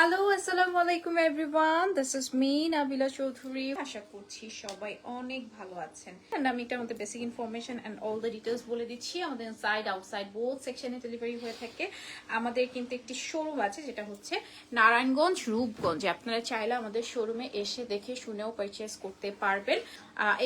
Hello আসসালামু আলাইকুম everyone this is me Nabila Chowdhury আশা করছি সবাই অনেক ভালো আছেন। And আমি এটার মধ্যে basic information and all the details বলে দিচ্ছি। আমাদের সাইড আউটসাইড বোথ সেকশনে ডেলিভারি হয়ে থাকে। আমাদের কিন্তু একটি শোরুম আছে, যেটা হচ্ছে নারায়ণগঞ্জ রূপগঞ্জ। আপনারা চাইলে আমাদের শোরুমে এসে দেখে শুনেও পারচেস করতে পারবেন।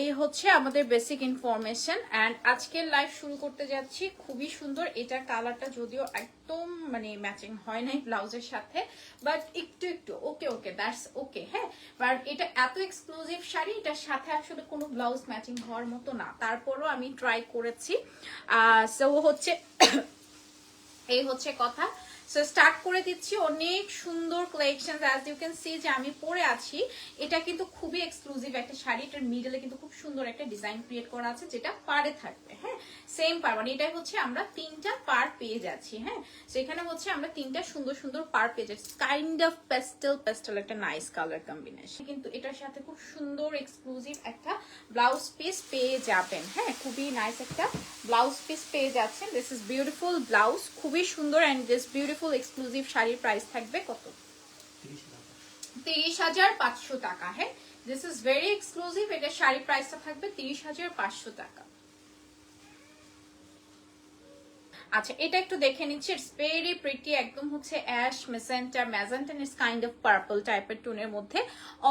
এই হচ্ছে আমাদের বেসিক ইনফরমেশন অ্যান্ড আজকের লাইভ শুরু করতে যাচ্ছি। খুবই সুন্দর। এটার কালারটা যদিও একদম মানে ম্যাচিং হয় নাই ব্লাউজের সাথে। বাট একটু একটু ওকে ওকে দ্যাটস ওকে হ্যাঁ? বাট এটা এত এক্সক্লুসিভ শাড়ি, এটার সাথে আসলে কোনো ব্লাউজ ম্যাচিং হওয়ার মতো না। তারপরও আমি ট্রাই করেছি। সো হচ্ছে এই হচ্ছে কথা। সো স্টার্ট করে দিচ্ছি। অনেক সুন্দর collection as you can see যে আমি পরে আছি। এটা কিন্তু খুবই এক্সক্লুসিভ একটা শাড়ি। এটার মিডলে কিন্তু খুব সুন্দর একটা ডিজাইন ক্রিয়েট করা আছে যেটা পারে থাকবে হ্যাঁ? সেম পার মানে এটাই হচ্ছে আমরা তিনটা পার পেয়ে যাচ্ছি হ্যাঁ? সেখানে হচ্ছে আমরা তিনটা সুন্দর সুন্দর পার পেয়ে যাচ্ছি। কাইন্ড অফ পেস্টেল পেস্টেল একটা নাইস কালার কম্বিনেশন কিন্তু এটার সাথে খুব সুন্দর এক্সক্লুসিভ একটা ব্লাউজ পিস পেয়ে যাবেন। হ্যাঁ খুবই নাইস একটা ব্লাউজ পিস পেয়ে যাচ্ছেন। দিস ইজ বিউটিফুল ব্লাউজ খুবই সুন্দর অ্যান্ড দিস বিউটিফুল এক্সক্লুসিভ শাড়ির প্রাইস থাকবে কত? তিরিশ হাজার পাঁচশো টাকা। হ্যাঁ দিস ইজ ভেরি এক্সক্লুসিভ এটা শাড়ির প্রাইসটা থাকবে তিরিশ হাজার পাঁচশো টাকা। আচ্ছা এটা একটু দেখে নিচ্ছি। ইটস ভেরি প্রিটি একদম হচ্ছে অ্যাশ মেসেন্টা ম্যাজেন্টান ইস কাইন্ড অফ পার্পল টাইপের টোনের মধ্যে।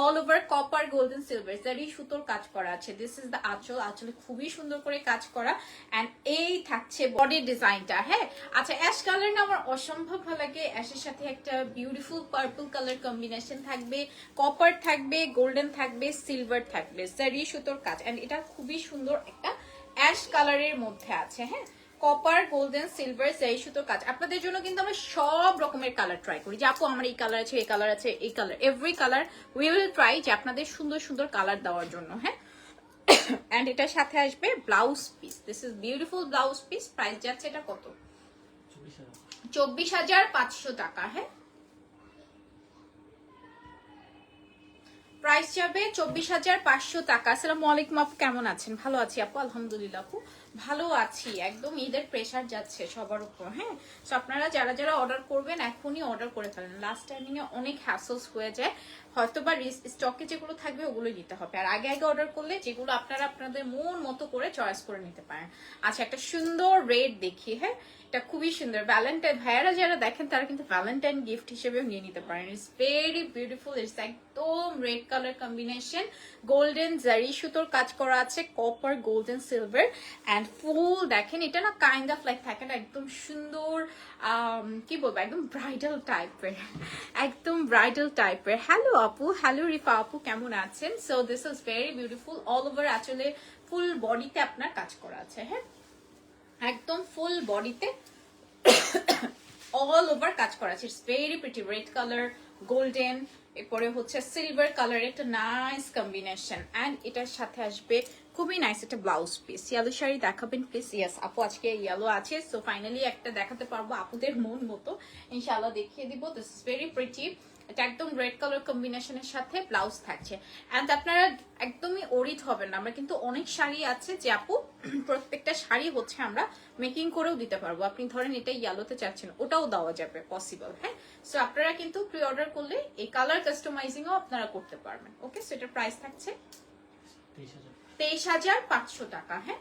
All over copper golden silver zari সুতোর কাজ করা আছে। দিস ইজ দ্য আঁচল। আঁচলে খুবই সুন্দর করে কাজ করা। অ্যান্ড এই থাকছে বডি ডিজাইনটা হ্যাঁ? আচ্ছা অ্যাশ কালার না আমার অসম্ভব ভালো লাগে। অ্যাশের সাথে একটা বিউটিফুল পার্পল কালার কম্বিনেশন থাকবে। কপার থাকবে গোল্ডেন থাকবে সিলভার থাকবে। জারি সুতোর কাজ। অ্যান্ড এটা খুবই সুন্দর একটা অ্যাশ কালারের মধ্যে আছে হ্যাঁ? কপার গোল্ডেন সিলভার সেই সুতোর কাজ। আপনাদের জন্য কিন্তু আমরা সব রকমের কালার ট্রাই করি। যে, আপু, আমার এই কালার আছে, এই কালার আছে, এই colour every colour we will try যে, আপনাদের সুন্দর সুন্দর কালার দেওয়ার জন্য হ্যাঁ? অ্যান্ড এটার সাথে আসবে blouse piece this is beautiful blouse piece price যাচ্ছে এটা কত? চব্বিশ হাজার পাঁচশো টাকা হ্যাঁ? প্রাইস যাবে চব্বিশ হাজার পাঁচশো টাকা। আসসালামু আলাইকুম আপু, কেমন আছেন? ভালো আছি আপু, আলহামদুলিল্লাহ আপু। ভালো আছি, একদম ঈদের প্রেশার যাচ্ছে সবার উপর হ্যাঁ? তো আপনারা যারা যারা অর্ডার করবেন, এখনই অর্ডার করে ফেলেন। লাস্ট টাইমিং এ অনেক হ্যাসলস হয়ে যায়। হয়তো বা স্টকে যেগুলো থাকবে ওগুলো নিতে হবে। আর আগে আগে অর্ডার করলে যেগুলো আপনারা আপনাদের মন মতো করে চয়েস করে নিতে পারেন। আচ্ছা একটা সুন্দর রেড দেখি হ্যাঁ? এটা খুবই সুন্দর। ভ্যালেন্টাইন ভাইয়ারা যারা দেখেন, তারা কিন্তু ভ্যালেন্টাইন গিফট হিসেবেও নিয়ে নিতে পারেন। ইটস ভেরি বিউটিফুল ইটস একদম red colour combination golden zari সুতোর কাজ করা আছে কপার গোল্ডেন সিলভার অ্যান্ড ফুল দেখেন, এটা না কাইন্ড অফ লাইক থাকে না, একদম সুন্দর কি বলব, একদম ব্রাইডাল টাইপের একদম ব্রাইডাল টাইপের হ্যালো আপু হ্যালো রিফা আপু, কেমন আছেন? So this is very beautiful all over আসলে ফুল বডিতে আপনার কাজ করা আছে হ্যাঁ? একদম ফুল বডিতে অল ওভার কাজ করা আছে। It's very pretty red colour golden, এরপরে হচ্ছে সিলভার কালার একটা নাইস কম্বিনেশন অ্যান্ড এটার সাথে আসবে খুবই নাইস একটা ব্লাউজ পিস ইয়ালো শাড়ি দেখাবেন প্লিজ ইয়াস আপু, আজকে ইয়ালো আছে সো ফাইনালি একটা দেখাতে পারব আপুদের মন মতো। ইনশাল্লাহ দেখিয়ে দিব দিস ইজ ভেরি প্রিটি এটা একদম রেড কালার কম্বিনেশনের সাথে ব্লাউজ থাকছে। অ্যান্ড আপনারা একদমই অরিত হবেন না। আমরা কিন্তু অনেক শাড়ি আছে যে আপু প্রত্যেকটা শাড়ি হচ্ছে আমরা মেকিং করেও দিতে পারব। আপনি ধরেন এটা ইয়েলোতে চাচ্ছেন ওটাও দেওয়া যাবে পসিবল হ্যাঁ? সো আপনারা কিন্তু প্রি অর্ডার করলে এই কালার কাস্টমাইজিংও আপনারা করতে পারবেন। ওকে সেটার প্রাইস থাকছে তেইশ হাজার পাঁচশো টাকা হ্যাঁ?